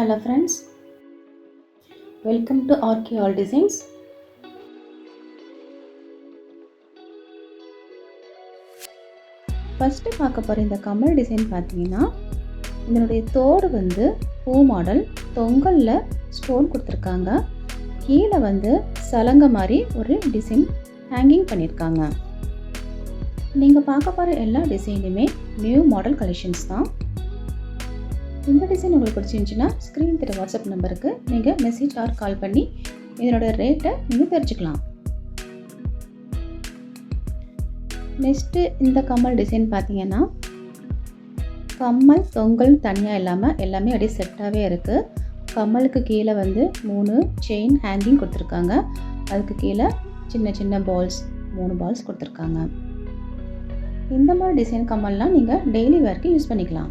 Hello friends welcome to RK all designs first பார்க்க போகிற இந்த கமல் டிசைன் பார்த்தீங்கன்னா இதனுடைய தோடு வந்து பூ மாடல் தொங்கலில் ஸ்டோன் கொடுத்துருக்காங்க. கீழே வந்து சலங்கை மாதிரி ஒரு டிசைன் ஹேங்கிங் பண்ணியிருக்காங்க. நீங்கள் பார்க்க போகிற எல்லா டிசைனுமே நியூ மாடல் கலெக்ஷன்ஸ் தான். இந்த டிசைன் உங்களுக்கு பிடிச்சிருந்துச்சுன்னா ஸ்க்ரீன் திரு வாட்ஸ்அப் நம்பருக்கு நீங்கள் மெசேஜ் ஆர் கால் பண்ணி இதனோட ரேட்டை நீங்கள் தெரிஞ்சுக்கலாம். நெக்ஸ்ட்டு இந்த கம்மல் டிசைன் பார்த்தீங்கன்னா கம்மல் தொங்கல் தனியாக இல்லாமல் எல்லாமே அப்படியே செட்டாகவே இருக்குது கம்மலுக்கு கீழே வந்து மூணு செயின் ஹேங்கிங் கொடுத்துருக்காங்க. அதுக்கு கீழே சின்ன சின்ன பால்ஸ் மூணு பால்ஸ் கொடுத்துருக்காங்க. இந்த மாதிரி டிசைன் கம்மல்லாம் நீங்கள் டெய்லி வேர்க்கு யூஸ் பண்ணிக்கலாம்.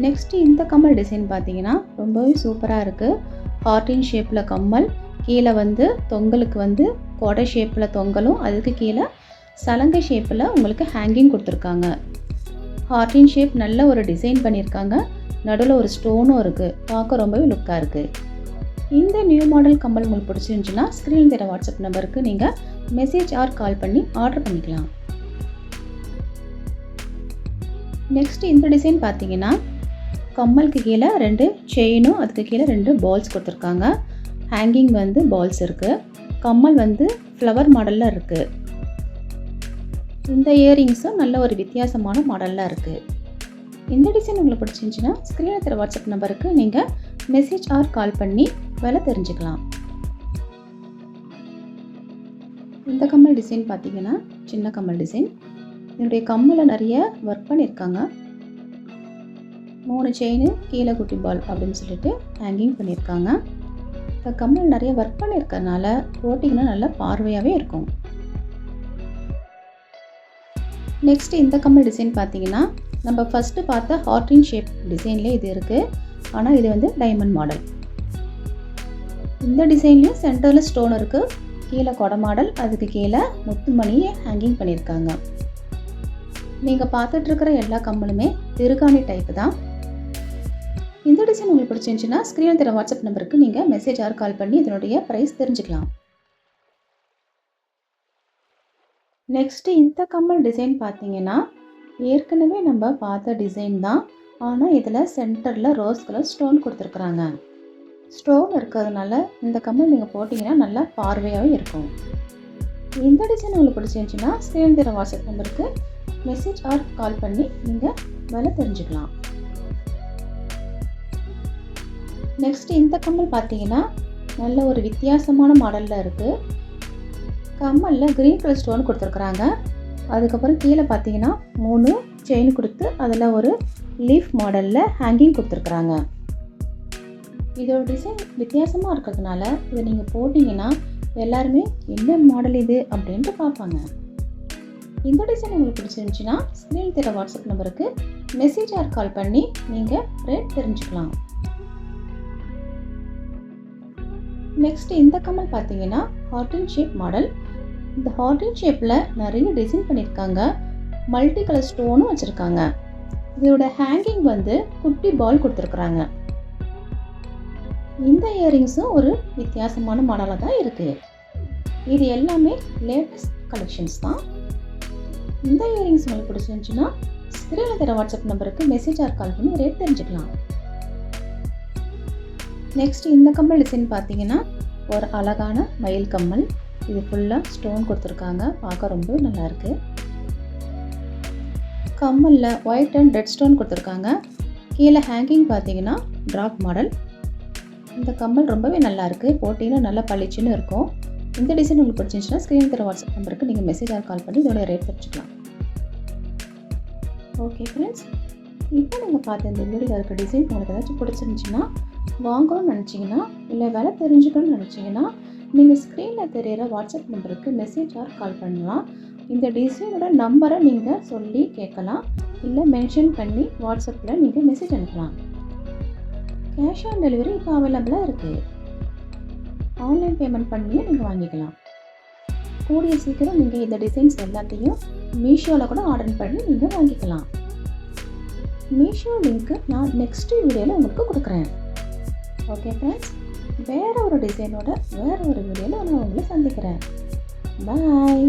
நெக்ஸ்ட்டு இந்த கம்மல் டிசைன் பார்த்தீங்கன்னா ரொம்பவே சூப்பராக இருக்குது ஹார்டின் ஷேப்பில் கம்மல் கீழே வந்து தொங்கலுக்கு வந்து கொடை ஷேப்பில் தொங்கலும் அதுக்கு கீழே சலங்கை ஷேப்பில் உங்களுக்கு ஹேங்கிங் கொடுத்துருக்காங்க. ஹார்டின் ஷேப் நல்ல ஒரு டிசைன் பண்ணியிருக்காங்க. நடுவில் ஒரு ஸ்டோனும் இருக்குது பார்க்க ரொம்பவே லுக்காக இருக்குது இந்த நியூ மாடல் கம்மல் உங்களுக்கு பிடிச்சிருந்துச்சுன்னா ஸ்க்ரீன் தர வாட்ஸ்அப் நம்பருக்கு நீங்கள் மெசேஜ் ஆர் கால் பண்ணி ஆர்டர் பண்ணிக்கலாம். நெக்ஸ்ட் இந்த டிசைன் பார்த்தீங்கன்னா கம்மலுக்கு கீழே ரெண்டு செயினும் அதுக்கு கீழே ரெண்டு பால்ஸ் கொடுத்துருக்காங்க. ஹேங்கிங் வந்து பால்ஸ் இருக்குது கம்மல் வந்து ஃப்ளவர் மாடலில் இருக்குது இந்த இயரிங்ஸும் நல்ல ஒரு வித்தியாசமான மாடலில் இருக்குது இந்த டிசைன் உங்களுக்கு பிடிச்சிருந்துச்சின்னா ஸ்க்ரீனில் தர வாட்ஸ்அப் நம்பருக்கு நீங்கள் மெசேஜ் ஆர் கால் பண்ணி விலை தெரிஞ்சுக்கலாம். இந்த கம்மல் டிசைன் பார்த்தீங்கன்னா சின்ன கம்மல் டிசைன் என்னுடைய கம்மலை நிறைய ஒர்க் பண்ணியிருக்காங்க. மூணு செயின் கீழே குட்டி பால் அப்படின்னு சொல்லிட்டு ஹேங்கிங் பண்ணியிருக்காங்க. இப்போ கம்மல் நிறைய ஒர்க் பண்ணியிருக்கறனால போட்டிங்கன்னா நல்லா பார்வையாகவே இருக்கும். நெக்ஸ்ட் இந்த கம்மல் டிசைன் பார்த்தீங்கன்னா நம்ம ஃபஸ்ட்டு பார்த்த ஹார்டின் ஷேப் டிசைன்லேயே இது இருக்குது ஆனால் இது வந்து டைமண்ட் மாடல் இந்த டிசைன்லேயும் சென்டரில் ஸ்டோன் இருக்குது கீழே கொடை மாடல் அதுக்கு கீழே முத்துமணியை ஹேங்கிங் பண்ணியிருக்காங்க. நீங்கள் பார்த்துட்ருக்கிற எல்லா கம்மலுமே திருகாணி டைப்பு தான். இந்த டிசைன் உங்களுக்கு பிடிச்சிருந்துச்சுன்னா ஸ்க்ரீனில் தர வாட்ஸ்அப் நம்பருக்கு நீங்கள் மெசேஜ் ஆர் கால் பண்ணி இதனுடைய ப்ரைஸ் தெரிஞ்சுக்கலாம். நெக்ஸ்ட்டு இந்த கம்மல் டிசைன் பார்த்தீங்கன்னா ஏற்கனவே நம்ம பார்த்த டிசைன் தான். ஆனால் இதில் சென்டரில் ரோஸ் கலர் ஸ்டோன் கொடுத்துருக்குறாங்க. ஸ்டோன் இருக்கிறதுனால இந்த கம்மல் நீங்கள் போட்டிங்கன்னா நல்லா பார்வையாகவே இருக்கும். இந்த டிசைன் உங்களுக்கு பிடிச்சிருந்துச்சுன்னா ஸ்க்ரீன் தர வாட்ஸ்அப் நம்பருக்கு மெசேஜ் ஆர் கால் பண்ணி நீங்கள் விலை தெரிஞ்சுக்கலாம். நெக்ஸ்ட் இந்த கம்மல் பார்த்தீங்கன்னா நல்ல ஒரு வித்தியாசமான மாடலில் இருக்குது கம்மலில் க்ரீன் கலர் ஸ்டோன் கொடுத்துருக்குறாங்க. அதுக்கப்புறம் கீழே பார்த்தீங்கன்னா மூணு செயின் கொடுத்து அதில் ஒரு லீஃப் மாடலில் ஹேங்கிங் கொடுத்துருக்குறாங்க. இதோட டிசைன் வித்தியாசமாக இருக்கிறதுனால இதை நீங்கள் போட்டிங்கன்னா எல்லாருமே என்ன மாடல் இது அப்படின்ட்டு பார்ப்பாங்க. இந்த டிசைன் உங்களுக்கு பிடிச்சிருந்துச்சுன்னா ஸ்க்ரீன் தர வாட்ஸ்அப் நம்பருக்கு மெசேஜ் ஆர் கால் பண்ணி நீங்கள் ரேட் தெரிஞ்சுக்கலாம். நெக்ஸ்ட் இந்த கம்மல் பார்த்தீங்கன்னா ஹார்டின் ஷேப் மாடல் இந்த ஹார்டின் ஷேப்பில் நிறைய டிசைன் பண்ணியிருக்காங்க. மல்டி கலர் ஸ்டோனும் வச்சுருக்காங்க. இதோட ஹேங்கிங் வந்து குட்டி பால் கொடுத்துருக்குறாங்க. இந்த இயரிங்ஸும் ஒரு வித்தியாசமான மாடலாக தான் இருக்குது இது எல்லாமே லேட்டஸ்ட் கலெக்ஷன்ஸ் தான். இந்த இயரிங்ஸ் உங்களுக்கு பிடிச்சிருந்துச்சுன்னா ஸ்க்ரீனில் தர வாட்ஸ்அப் நம்பருக்கு மெசேஜ் ஆர் கால் பண்ணி ரேட் தெரிஞ்சுக்கலாம். நெக்ஸ்ட் இந்த கம்மல் டிசைன் பார்த்தீங்கன்னா ஒரு அழகான மயில் கம்மல். இது ஃபுல்லாக ஸ்டோன் கொடுத்துருக்காங்க. பார்க்க ரொம்ப நல்லாயிருக்கு கம்மலில் ஒயிட் அண்ட் ரெட் ஸ்டோன் கொடுத்துருக்காங்க. கீழே ஹேங்கிங் பார்த்தீங்கன்னா ட்ராப் மாடல் இந்த கம்மல் ரொம்பவே நல்லா இருக்குது போட்டிங்கன்னா நல்லா பளிச்சுன்னு இருக்கும். இந்த டிசைன் உங்களுக்கு பிடிச்சிருந்துச்சுன்னா ஸ்க்ரீன் தர வாட்ஸ்அப் நம்பருக்கு நீங்கள் மெசேஜாக கால் பண்ணி இதோட ரேட் தெரிஞ்சுக்கலாம். ஓகே ஃப்ரெண்ட்ஸ் இப்போ நீங்கள் பார்த்த இந்த வீடியோவில் இருக்க டிசைன் உங்களுக்கு ஏதாச்சும் பிடிச்சிருந்துச்சுன்னா வாங்கணும்னு நினச்சிங்கன்னா இல்லை விலை தெரிஞ்சுக்கணும்னு நினச்சிங்கன்னா நீங்கள் ஸ்க்ரீனில் தெரியிற வாட்ஸ்அப் நம்பருக்கு மெசேஜ் ஆர் கால் பண்ணலாம். இந்த டிசைனோட நம்பரை நீங்கள் சொல்லி கேட்கலாம். இல்லை மென்ஷன் பண்ணி வாட்ஸ்அப்பில் நீங்கள் மெசேஜ் அனுப்பலாம். கேஷ் ஆன் டெலிவரி இப்போ அவைலபிளாக இருக்குது ஆன்லைன் பேமெண்ட் பண்ணியும் நீங்கள் வாங்கிக்கலாம். கூடிய சீக்கிரம் நீங்கள் இந்த டிசைன்ஸ் எல்லாத்தையும் மீஷோவில் கூட ஆர்டர் பண்ணி நீங்கள் வாங்கிக்கலாம். மீஷோ லிங்க்கு நான் நெக்ஸ்ட் வீடியோவில் உங்களுக்கு கொடுக்குறேன். ஓகே ஃப்ரெண்ட்ஸ் வேறு ஒரு டிசைனோட வேறு ஒரு வீடியோவில் நான் உங்களை சந்திக்கிறேன். பாய்